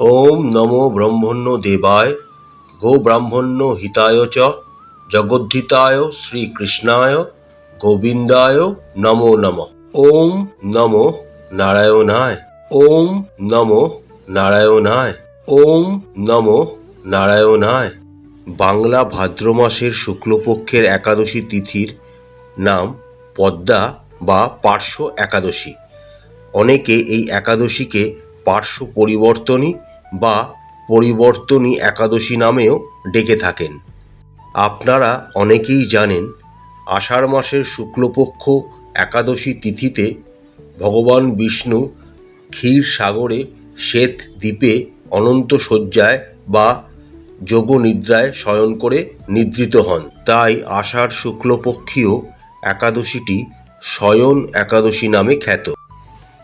ওম নমো ব্রহ্মণ্য দেবায়, গো ব্রাহ্মণ্য হিতায় চ, জগদ্ধিতায় শ্রীকৃষ্ণায়, গোবিন্দায় নমো নমঃ। ওম নমো নারায়ণায়। ওম নমো নারায়ণায়। ওম নমো নারায়ণায়। বাংলা ভাদ্র মাসের শুক্লপক্ষের একাদশী তিথির নাম পদ্মা বা পার্শ্ব একাদশী। অনেকে এই একাদশীকে পার্শ্ব পরিবর্তনী বা পরিবর্তনী একাদশী নামেও ডেকে থাকেন। আপনারা অনেকেই জানেন, আষাঢ় মাসের শুক্লপক্ষ একাদশী তিথিতে ভগবান বিষ্ণু ক্ষীর সাগরে শ্বেত দ্বীপে অনন্ত শয্যায় বা যোগ নিদ্রায় শয়ন করে নিদ্রিত হন। তাই আষাঢ় শুক্লপক্ষীয় একাদশীটি শয়ন একাদশী নামে খ্যাত।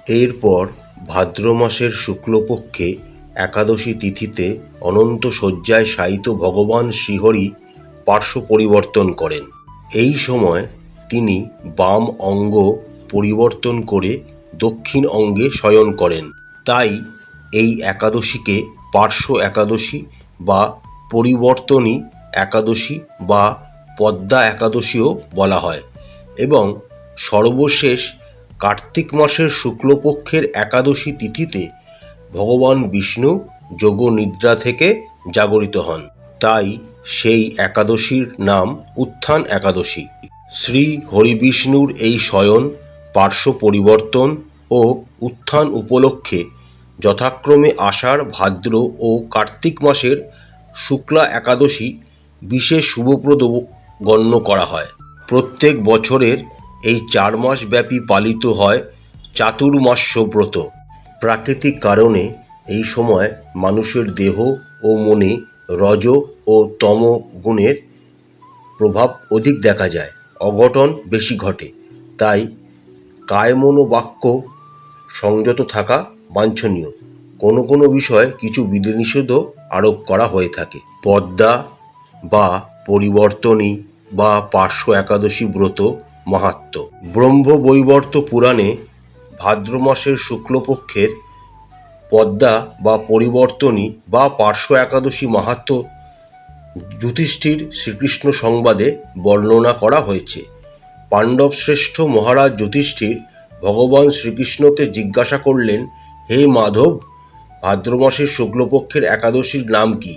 এরপর ভাদ্র মাসের শুক্লপক্ষে একাদশী তিথিতে অনন্ত শয্যায় শায়িত ভগবান শ্রীহরি পার্শ্ব পরিবর্তন করেন। এই সময় তিনি বাম অঙ্গ পরিবর্তন করে দক্ষিণ অঙ্গে শয়ন করেন। তাই এই একাদশীকে পার্শ্ব একাদশী বা পরিবর্তনী একাদশী বা পদ্মা একাদশীও বলা হয় এবং সর্বশেষ কার্তিক মাসের শুক্লপক্ষের একাদশী তিথিতে ভগবান বিষ্ণু যোগ নিদ্রা থেকে জাগরিত হন। তাই সেই একাদশীর নাম উত্থান একাদশী। শ্রী হরিবিষ্ণুর এই শয়ন, পার্শ্ব পরিবর্তন ও উত্থান উপলক্ষে যথাক্রমে আষাঢ়, ভাদ্র ও কার্তিক মাসের শুক্লা একাদশী বিশেষ শুভপ্রদ গণ্য করা হয়। প্রত্যেক বছরের এই চার মাস ব্যাপী পালিত হয় চাতুর্মাস্য ব্রত প্রাকৃতিক কারণে এই সময় মানুষের দেহ ও মনে রজ ও তম গুণের প্রভাব অধিক দেখা যায়, অঘটন বেশি ঘটে। তাই কায়মন বাক্য সংযত থাকা বাঞ্ছনীয়। কোনো কোনো বিষয়ে কিছু বিধিনিষেধও আরোপ করা হয়ে থাকে। পদ্মা বা পরিবর্তনী বা পার্শ্ব একাদশী ব্রত মাহাত্ম। ব্রহ্মবৈবর্ত পুরাণে ভাদ্র মাসের শুক্লপক্ষের পদ্মা বা পরিবর্তনী বা পার্শ্ব একাদশী মাহাত্ম যুধিষ্ঠির শ্রীকৃষ্ণ সংবাদে বর্ণনা করা হয়েছে। পাণ্ডব শ্রেষ্ঠ মহারাজ যুধিষ্ঠির ভগবান শ্রীকৃষ্ণকে জিজ্ঞাসা করলেন, হে মাধব, ভাদ্র মাসের শুক্লপক্ষের একাদশীর নাম কি?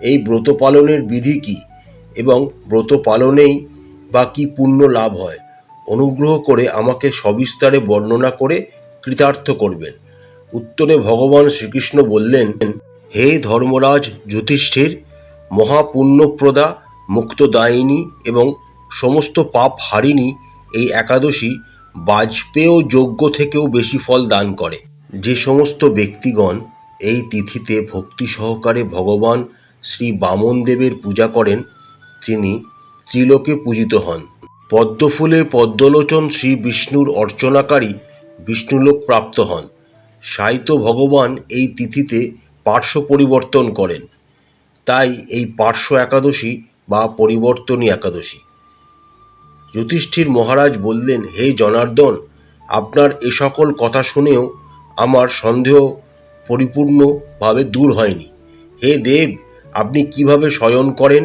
এই ব্রত পালনের বিধি কি? এবং ব্রত পালনেই বা কি পুণ্য লাভ হয়? অনুগ্রহ করে আমাকে সবিস্তারে বর্ণনা করে কৃতার্থ করবেন। উত্তরে ভগবান শ্রীকৃষ্ণ বললেন, হে ধর্মরাজ যুধিষ্ঠির, মহাপুণ্যপ্রদা, মুক্তদায়িনী এবং সমস্ত পাপ হারিণী এই একাদশী বাজপেয় যোগ্য থেকেও বেশি ফল দান করে। যে সমস্ত ব্যক্তিগণ এই তিথিতে ভক্তি সহকারে ভগবান শ্রী বামন দেবের পূজা করেন, তিনি ত্রিলোকে পূজিত হন। পদ্মফুলে পদ্মলোচন শ্রী বিষ্ণুর অর্চনাকারী বিষ্ণুলোক প্রাপ্ত হন। সাহিত্য ভগবান এই তিথিতে পার্শ্ব পরিবর্তন করেন। তাই এই পার্শ্ব একাদশী বা পরিবর্তনী একাদশী। যুধিষ্ঠির মহারাজ বললেন, হে জনার্দন, আপনার এ সকল কথা শুনেও আমার সন্দেহ পরিপূর্ণভাবে দূর হয়নি। হে দেব, আপনি কীভাবে শয়ন করেন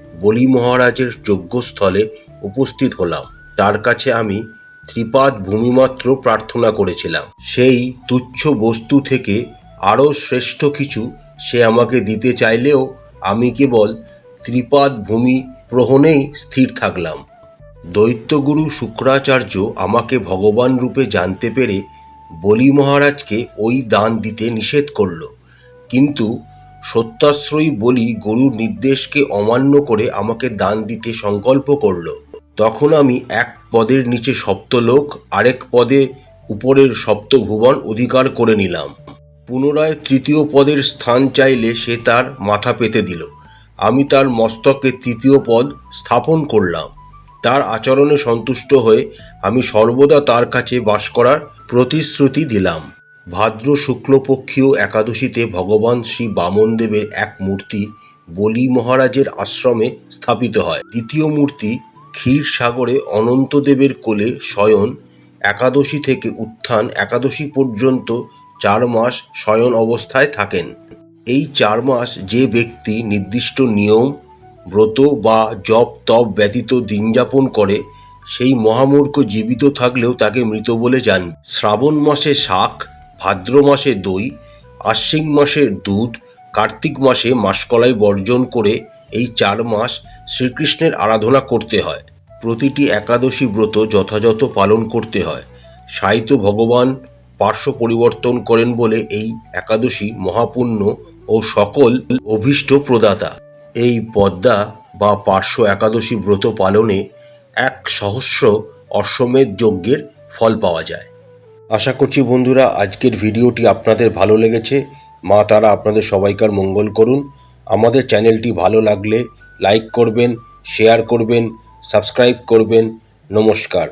বলি মহারাজের যজ্ঞস্থলে উপস্থিত হলাম। তার কাছে আমি ত্রিপাদ ভূমিমাত্র প্রার্থনা করেছিলাম। সেই তুচ্ছ বস্তু থেকে আরও শ্রেষ্ঠ কিছু সে আমাকে দিতে চাইলেও আমি কেবল ত্রিপাদ ভূমি প্রহণেই স্থির থাকলাম। দৈত্যগুরু শুক্রাচার্য আমাকে ভগবান রূপে জানতে পেরে বলি মহারাজকে ওই দান দিতে নিষেধ করল। কিন্তু সত্যাশ্রয়ী বলি গরুর নির্দেশকে অমান্য করে আমাকে দান দিতে সংকল্প করল। তখন আমি এক পদের নিচে সপ্তলোক, আরেক পদে উপরের সপ্তভুবন অধিকার করে নিলাম। পুনরায় তৃতীয় পদের স্থান চাইলে সে তার মাথা পেতে দিল। আমি তার মস্তকে তৃতীয় পদ স্থাপন করলাম। তার আচরণে সন্তুষ্ট হয়ে আমি সর্বদা তার কাছে বাস করার প্রতিশ্রুতি দিলাম। ভাদ্র শুক্লপক্ষীয় একাদশীতে ভগবান শ্রী বামনদেবের এক মূর্তি বলি মহারাজের আশ্রমে স্থাপিত হয়। দ্বিতীয় মূর্তি ক্ষীর সাগরে অনন্তদেবের কোলে শয়ন। একাদশী থেকে উত্থান একাদশী পর্যন্ত চার মাস শয়ন অবস্থায় থাকেন। এই চার মাস যে ব্যক্তি নির্দিষ্ট নিয়ম, ব্রত বা জপ তপ ব্যতীত দিনযাপন করে, সেই মহামূর্খ জীবিত থাকলেও তাকে মৃত বলে যান। শ্রাবণ মাসে শাক ভাদ্র মাসে দই, আশ্বিন মাসে দুধ, কার্তিক মাসে মাসকলাই বর্জন করে এই চার মাস শ্রীকৃষ্ণের আরাধনা করতে হয়। প্রতিটি একাদশী ব্রত যথাযথ পালন করতে হয়। সাহিত্য ভগবান পার্শ্ব পরিবর্তন করেন বলে এই একাদশী মহাপুণ্য ও সকল অভীষ্ট প্রদাতা। এই পদ্মা বা পার্শ্ব একাদশী ব্রত পালনে এক সহস্র অশ্বমেধ যজ্ঞের ফল পাওয়া যায়। আশা করছি বন্ধুরা, আজকের ভিডিওটি আপনাদের ভালো লেগেছে। মা তারা আপনাদের সবাইকার মঙ্গল করুন। আমাদের চ্যানেলটি ভালো লাগলে লাইক করবেন, শেয়ার করবেন, সাবস্ক্রাইব করবেন। নমস্কার।